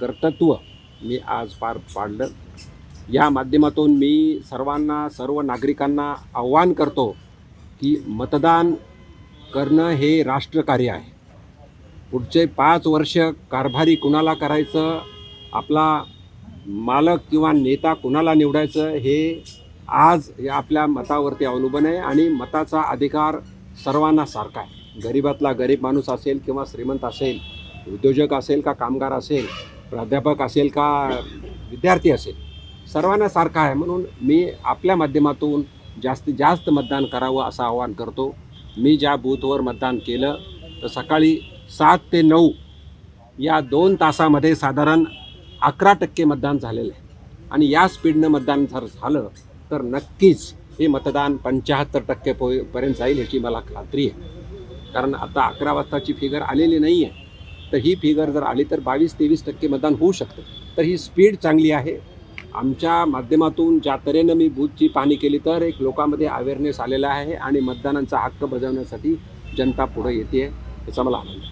कर्तृत्व मी आज पार पाडलं. या माध्यमातून मी सर्वांना सर्व नागरिकांना आव्हान करतो की मतदान करणं हे राष्ट्रकार्य आहे. पुढचे पाच वर्ष कारभारी कुणाला करायचं आपला मालक किंवा नेता कुणाला निवडायचं हे आज या आपल्या मतावरती अवलंबून आहे आणि मताचा अधिकार सर्वांना सारखा आहे. गरिबातला गरीब माणूस असेल किंवा श्रीमंत असेल उद्योजक असेल का कामगार असेल प्राध्यापक असेल का विद्यार्थी असेल सर्वांना सारखा आहे. म्हणून मी आपल्या माध्यमातून जास्तीत जास्त मतदान करावं असं आवाहन करतो. मी ज्या बूथवर मतदान केलं तर सकाळी सात ते नऊ या दोन तासामध्ये साधारण अकरा टक्के मतदान झालेलं आहे. आणि या स्पीडनं मतदान जर झालं तर नक्कीच हे मतदान पंच्याहत्तर टक्के पर्यंत जाईल याची मला खात्री आहे. कारण आता अकरा वाजताची फिगर आलेली नाही आहे तर ही फिगर जर आली तर बावीस तेवीस टक्के मतदान होऊ शकतं. तर ही स्पीड चांगली आहे. आमच्या माध्यमातून ज्या तऱ्हेनं मी बूथची पाहणी केली तर एक लोकांमध्ये अवेअरनेस आलेला आहे आणि मतदानांचा हक्क बजावण्यासाठी जनता पुढे येते याचा मला आनंद आहे.